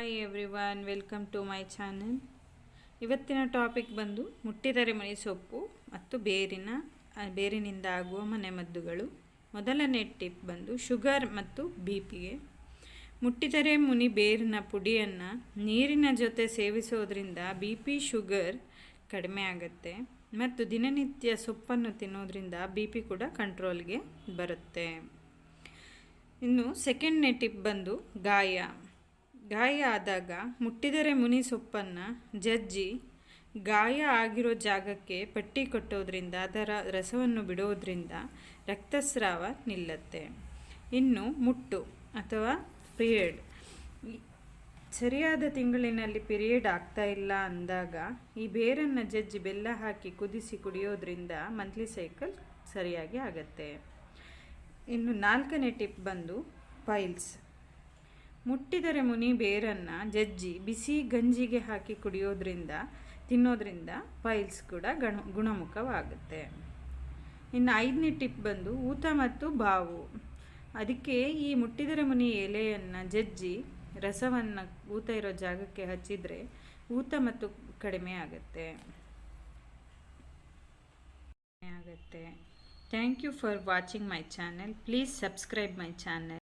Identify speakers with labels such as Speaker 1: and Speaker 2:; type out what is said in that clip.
Speaker 1: Hi everyone welcome to my channel ಇವತ್ತಿನ topic ಬಂದು ಮುಟ್ಟಿದರೆ ಮನೆ ಸೊಪ್ಪು ಮತ್ತು ಬೇರಿನ ಬೇರಿನಿಂದ ಆಗುವ ಮನೆಮದ್ದುಗಳು ಮೊದಲನೇ ಟಿಪ್ ಬಂದು ಶುಗರ್ ಮತ್ತು ಬಿ ಪಿಗೆ ಮುಟ್ಟಿದರೆ ಮುನಿ ಬೇರಿನ ಪುಡಿಯನ್ನು ನೀರಿನ ಜೊತೆ ಸೇವಿಸೋದ್ರಿಂದ ಬಿ ಪಿ ಶುಗರ್ ಕಡಿಮೆ ಆಗುತ್ತೆ ಮತ್ತು ದಿನನಿತ್ಯ ಸೊಪ್ಪನ್ನು ತಿನ್ನೋದ್ರಿಂದ ಬಿ ಪಿ ಕೂಡ ಕಂಟ್ರೋಲ್ಗೆ ಬರುತ್ತೆ. ಇನ್ನು ಸೆಕೆಂಡ್ನೇ ಟಿಪ್ ಬಂದು ಗಾಯ. ಗಾಯ ಆದಾಗ ಮುಟ್ಟಿದರೆ ಮುನಿ ಸೊಪ್ಪನ್ನು ಜಜ್ಜಿ ಗಾಯ ಆಗಿರೋ ಜಾಗಕ್ಕೆ ಪಟ್ಟಿ ಕಟ್ಟೋದ್ರಿಂದ, ಅದರ ರಸವನ್ನು ಬಿಡೋದ್ರಿಂದ ರಕ್ತಸ್ರಾವ ನಿಲ್ಲತ್ತೆ. ಇನ್ನು ಮುಟ್ಟು ಅಥವಾ ಪಿರಿಯಡ್. ಸರಿಯಾದ ತಿಂಗಳಿನಲ್ಲಿ ಪಿರಿಯಡ್ ಆಗ್ತಾ ಇಲ್ಲ ಅಂದಾಗ ಈ ಬೇರನ್ನು ಜಜ್ಜಿ ಬೆಲ್ಲ ಹಾಕಿ ಕುದಿಸಿ ಕುಡಿಯೋದ್ರಿಂದ ಮಂತ್ಲಿ ಸೈಕಲ್ ಸರಿಯಾಗಿ ಆಗತ್ತೆ. ಇನ್ನು ನಾಲ್ಕನೇ ಟಿಪ್ ಬಂದು ಪೈಲ್ಸ್. ಮುಟ್ಟಿದರೆ ಮುನಿ ಬೇರನ್ನು ಜಜ್ಜಿ ಬಿಸಿ ಗಂಜಿಗೆ ಹಾಕಿ ಕುಡಿಯೋದ್ರಿಂದ, ತಿನ್ನೋದ್ರಿಂದ ಪೈಲ್ಸ್ ಕೂಡ ಗಣ, ಗುಣಮುಖವಾಗುತ್ತೆ. ಇನ್ನು ಐದನೇ ಟಿಪ್ ಬಂದು ಊತ ಮತ್ತು ಬಾವು. ಅದಕ್ಕೆ ಈ ಮುಟ್ಟಿದರೆ ಮುನಿ ಎಲೆಯನ್ನು ಜಜ್ಜಿ ರಸವನ್ನು ಊತ ಇರೋ ಜಾಗಕ್ಕೆ ಹಚ್ಚಿದರೆ ಊತ ಮತ್ತು ಕಡಿಮೆ ಆಗುತ್ತೆ. ಆಗುತ್ತೆ. Thank you for watching my channel please subscribe my channel